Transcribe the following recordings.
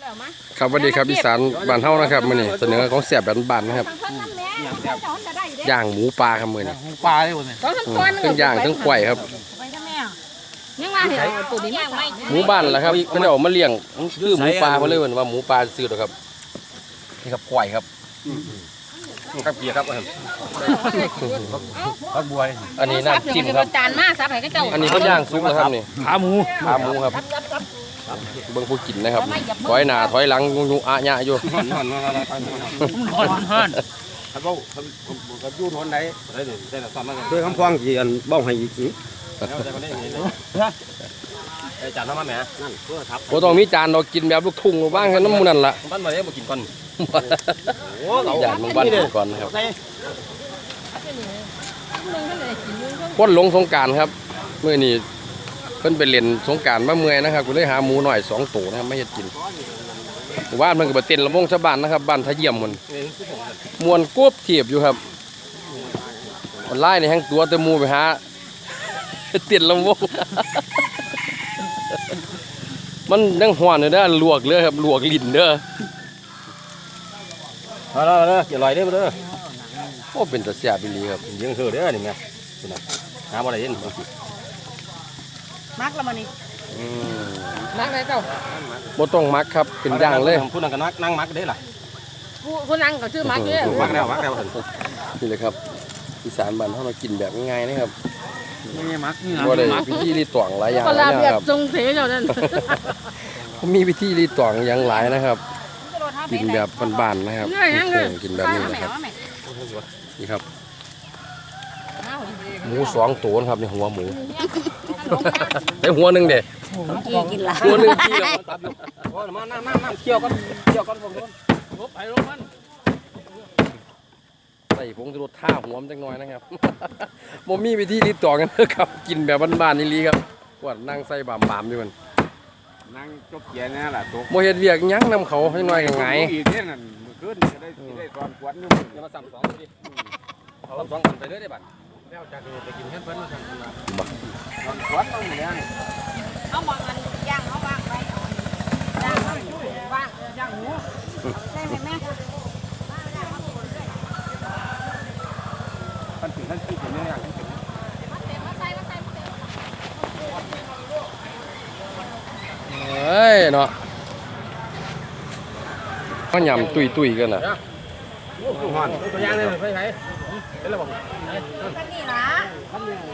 แล้วมาครับสวัสดีครับอีสานบ้านเฮานะครับมื้อนี้เสนอของแซ่บบ้านๆนะครับทางเพิ่นน้ำแม่เจ้าจะได้อยู่เด้ย่างหมูปลาครับมื้อนี้ปลาเลยวันนี้ต้องทั้งอืมก้อนทั้งย่างทั้งกล้วยครับไปทำแม่ยังว่าเห็นเอาตัวนี้มาหมูบ้านล่ะครับเพิ่นเอามาเลี้ยงมันคือหมูปลาบ่เลยเพิ่นว่าหมูปลาซื้อดอกครับนี่ครับกล้วยครับครับเกียร์ครับพักบวยอันนี้น้ำจิ้มครับจานมาซับให้เจ้าอันนี้เขาย่างซุปนะครับนี่ขาหมูขาหมูครับ เบิ่งผู้กินนะครับถอยหน้าถอยหลังยุอะยะอยู่มันร้อนร้อนถ้าเบ้าถ้าถ้าอยู่ทนไหนได้ดิได้แต่ซ้ำมาเลยคำฟ้องกี่อันเบ้าให้อีกนี่แล้วแต่ก็ได้อย่างนี้เลยไอ้จานน้ำมันแหมนั่นเพื่อทับบ่ต้องมีจานดอกกินแบบลูกทุ่งบ้างกันน้ำหมูนั่นล่ะบ้านมาเลี้ยงมากินก่อนโอ้เอาจานมึงบ้านกินก่อนนะครับใส่คนหลงสงกรารครับมื้อนี้ เพิ่นไปเล่นสงกรารมาเมื่อยนะครับก็เลยหาหมูหน่อยสองตัวนะครับมาเฮ็ดกินว่านมันก็บ่เต้นลำวงชาวบ้านนะครับบ้านทะเยี่ยมมันมวนกวบเทียบอยู่ครับออนไลน์ในแห่งตัวแต่หมูไปหาเต้นลำวงมันยังหวานอยู่เด้อลวกเลยครับลวกลิ้นเด้อมาแล้วเด้ออย่าลอยเด้อมาเด้อโอ้เป็นตาแซ่บอีหลีครับยิงคือเด้อนี่ไงคุณน่ะหาบ่ได้ยิน มักแล้วมันนี่อืมมักเลยเจ้าบ่ต้องมักครับเป็นย่างเลยพูดนั่งกันนักนั่งมักได้ล่ะผู้ผู้นั่งก็ชื่อมักเด้อมักแล้วมักแล้วนี่เลยครับอีสานบ้านเฮาเรากินแบบง่ายๆนะครับนี่มักนี่บ่ได้พิธีรีตวงหลายอย่างก็หลาลายอเบียย่างดครับทรงเสเจ้านั่นเขามีพิธีรีตวงอย่างหลายนะครับ กินแบบบ้านๆนะครับกินแบบนี้นะครับนี่ครับ หมูสองตัวนะครับในหัวหมูในหัวหนึ่งเด้กี่กินละหัวหนึ่งกี่แล้วโอ้มาน้ำน้ำน้ำเกี่ยวกันเกี่ยวกันผมไปลงมันใส่ผงชูรสท่าหัวมันจังน้อยนะครับบ่มีวิธีรีตวงกันนะครับ กินแบบบ้านๆนี่ลีครับว่านั่งใส่บามๆอยู่มันนั่งจบเกียร์นี่แหละตัวบ่เฮ็ดเวียกหยังนำเขาจังน้อยก็ไงอีกเนี่ยนั่นมือขึ้นจะได้ได้ตอนกวนนี่อย่ามาซ้ำสองดิเอาซ้ำสองกันไปเรื่อยได้บัดแล้วจากนี้ไปกินแค่เพิ่นมาสั่งกันมาตอนกวนต้องมีเนี่ย เอามองอันย่างเขาวางไว้ย่างเขาวางย่างหมูได้ไหมแม่ ท่านถึงท่านคิดอย่างนี้อย่างที่เป็น เอ้ยเนาะก็ยำตุยๆกันน่ะ ลูกหอนตัวอย่างเลยไปไหนเป็นระบบนี่ล่ะ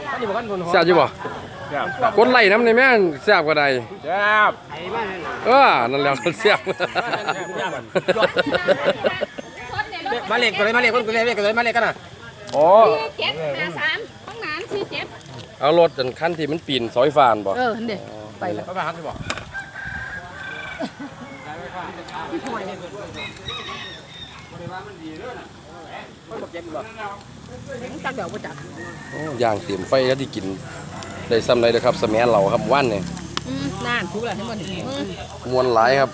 ท่านอยู่บ้านคนหอนแซ่บอยู่บ่กดไล่น้ำในแม่นแซ่บกว่าใดแซ่บไอ้บ้านเออนั่นแหล้วแซ่บมาเล็กตัวเลยมาเล็กคนตัวเล็กตัวเลยมาเล็กกันน่ะอ๋อเจ็ดห้าสามห้องน้ำสี่เจ็ดเอารถอันคันที่มันปีนซอยฟานบ่เออเด็กไปแล้วไปบ้านที่บอกจักเดี๋ อย่างเตรียมไฟแล้วที่กินได้ซ้ำไรเด้อครับสแมัยเราครับว่านเนี่อืมน่านทุกแล้วทั้งหมดมมวนหลายครับ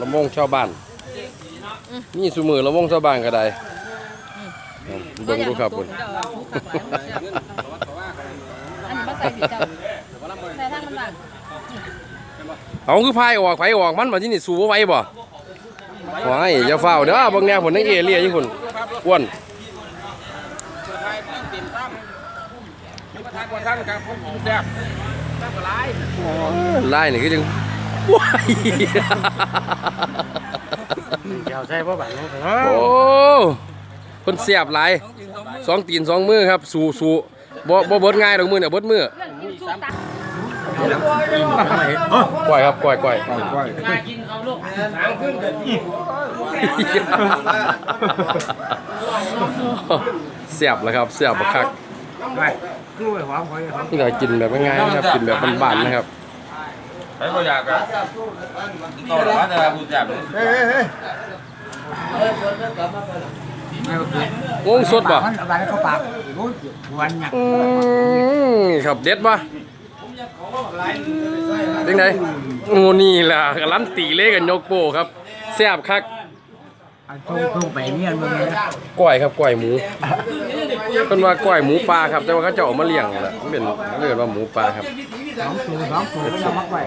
ละมงชาวบ้านมีซุมือละมงชาวบ้านก็ได้เบิ่งดูครับคุณเอาคือพายออกไผออกมันมาที่นี่สูบไหวบ่ ว้ายอย่าเฝ้าเด้อบิ่งแนวผลนั่งเอเลียอยู่คุณอ้วนทางคนทางกลางผมแซ่บไล่นี่คือจังว้ายเดี๋ยวใช่ป่ะบ้านน้องโอ้เพิ่นเสียบหลายสองตีนสองมือครับ สู้สู้บ่บ่เบิดง่ายดอกมือเนี่ยเบิดมือก้อยครับก้อยก้อย เสียบแล้วครับเสียบบักคักไปกล้วยหอมหอยหอมนี่ก็กินแบบง่ายๆนะครับกินแบบบ้านๆนะครับใช้ก็อยากอะต่อว่าจะพูดแซ่บเฮ้ยเฮ้ยงงสดบ่มันอะไรเข้าปากรู้วันเนี่ยอืมครับเด็ดบ่เป็นไงโอ้นี่ล่ะกำลังตีเลกันยกโป้ครับแซ่บคัก ต้องต้องไปเนี่ยมึงเลยก้อยครับก้อยหมูเป็นว่าก้อยหมูปลาครับ แต่ว่าเขาจะเออกมาเลี้ยงแหละมันเป็นเรียกว่าหมูปลาครับสองตัวสองตัวเรามักไว้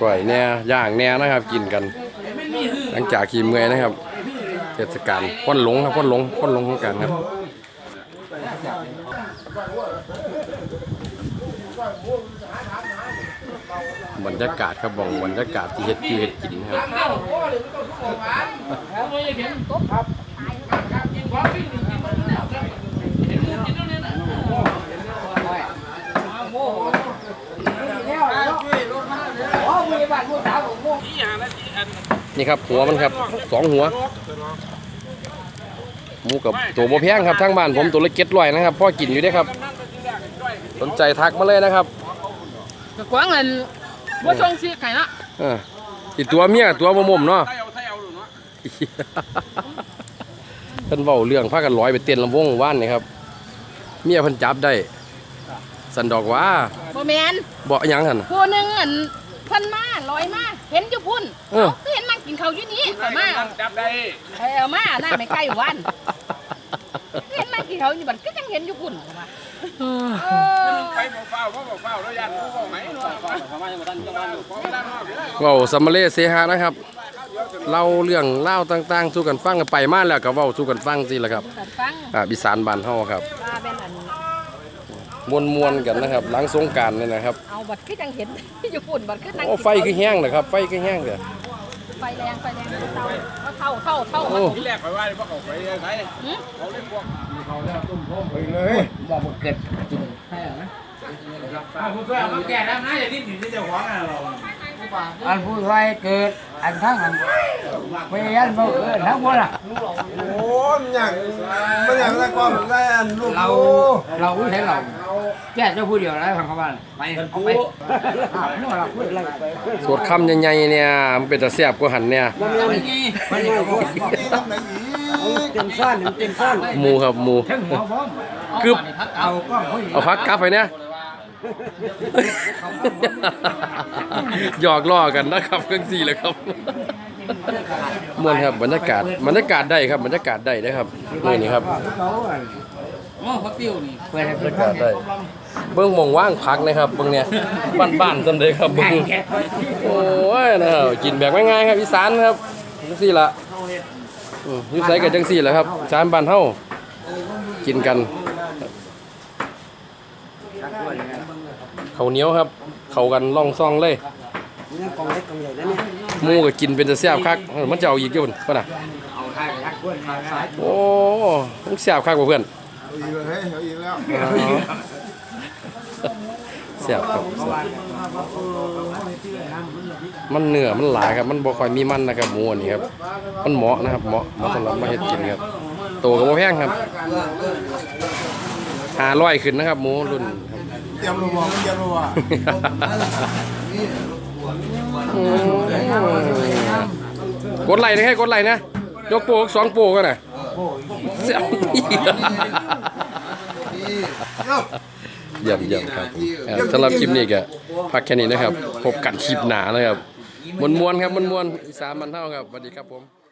ก้อยแหน่ย่างแหน่นะครับ กินกัน หลังจากขี่เมื่อยนะครับเทศกาลควันหลงครับควันหลงควันหลงของกันครับ บรรยากาศครับบองบรรยากาศที่เฮ็ดอยู่เฮ็ดกินครับนี่ครับหัวมันครับสองหัวหมูกับตัวโบแพงครับทั้งบ้านผมตัวละเก็ดร้อยนะครับพ่อกินอยู่ด้ครับ สนใจทักมาเลยนะครับ กะกวางอันบ่ส่งสิไข่นะเอออีตัวเมียตัวบ่มุมเนาะเพิ่นเว้าเรื่องพากันร้อยไปเต้นลำวงว่านนี่ครับ เมียเพิ่นจับได้ สันดอกว่าบ่แม่นบ่หยังหั่นน่ะผู้หนึงอันเพิ่นมาลอยมาเห็นอยู่พุ่นเออคือเห็นนั่งกินข้าวอยู่นี่ข่อยมาจับได้ เออมาหน้าไม่ใกล้วัน เห็นนั่งกินข้าวอยู่บัดก็ยังเห็นอยู่พุ่นว่าเออไปเฝ้าเฝ้าเฝ้าแล้วยันผู้เฝ้าไหมเนาะประมาณยังบ่ทันจังหวะขอเวลานอกเด้อ เว้าสัมมาเลเสหะนะครับเล่าเรื่องเล่าวต่างๆ สู่กันฟังกันไปมาแล้วก็เว้าสู่กันฟังสิล่ะครับแต่ฟังอ่าอีสานบ้านเฮาครับว่าเป็นอันมวนๆกันนะครับหลังสงกรารนี่นะครับเอาบัดก็ยังเห็นอยู่พุ่นบัดคือนั่งโอ้ไฟคือแห้งนะครับไฟคือแห้งเด้อ ไฟแรงไฟแรงเท่าเท่าเท่าเท่าโอ้ที่แรกไปว่าพวกเขาไปไสหืมเขาเล่นพวกไปเลยบอกบ่เกิดกินให้นะอ้าวผู้ช่วยเอามาแก้แล้วนะอย่าดิ้นถึงที่เจ้าของอะเรา อันผู้ช่วยเกิด อันทั้งอันไปยันบ่เกิดทั้งหมดอะโอ้ยมันอยากมันอยากได้ความได้อันลูกเราเราไม่ใช่เราแก้เจ้าผู้เดียวแล้วทางเขาบ้านไปเอาไปอ้าวนี่เราพูดอะไรไปสวดคำใหญ่ๆเนี่ยมันเป็นตาแซ่บกว่าหันเนี่ยมันนี่มันนี่เขาบอกนี่ทำไหนอีกเต็มซ่อนเต็มซ่อนหมูครับหมูทั้งหัวพร้อมกึบเอากล้องเขาเอาพักกลับไปเนี่ย หยอกล้อกันนะครับเครื่องสี่เลยครับม่วนครับบรรยากาศบรรยากาศได้ครับบรรยากาศได้นะครับนี่นี่ครับเขาติ้วนี่เปิดให้บรรยากาศได้เบิ้องมองว่างพักนะครับเบิ้งเนี่ยบ้านๆจำเลยครับเบิ้งโอ้ยนะครับกินแบบง่ายๆครับอีสานครับจังสี่ละอือยูไสกันจังสี่แหละครับสานบ้านเฮากินกัน ข้าวเหนียวครับ เข้ากันล่องซ่องเลยหมูก็กินเป็นจะแซ่บคักเออมันจะเอาอีกอยู่พุ่นป่ะน่ะเอาท่าทักคนมาสายโอ้มันแซ่บคักกว่าเพื่อนเอาอีกเลยเฮ้ยเอาอีกแล้วแซ่บครับแซ่บมันเนื้อมันหลายครับ มันบ่ค่อยมีมันนะครับหมูอันนี้ครับ มันเหมาะนะครับ เหมาะเหมาะสำหรับมาเฮ็ดกินครับตัวก็บ่แพงครับ500ขึ้นนะครับหมูรุ่นครับเตรียมรบอกเตรียมรูอะกดไลค์นะแค่กดไลค์นะยกโปกสองโปกกันน่ะเสียเยี่ยมเยี่ยมครับสำหรับคลิปนี้ก็พักแค่นี้นะครับ พบกันคลิปหนานะครับมวนๆครับมวนๆอีสานมันเท่าครับสวัสดีครับผม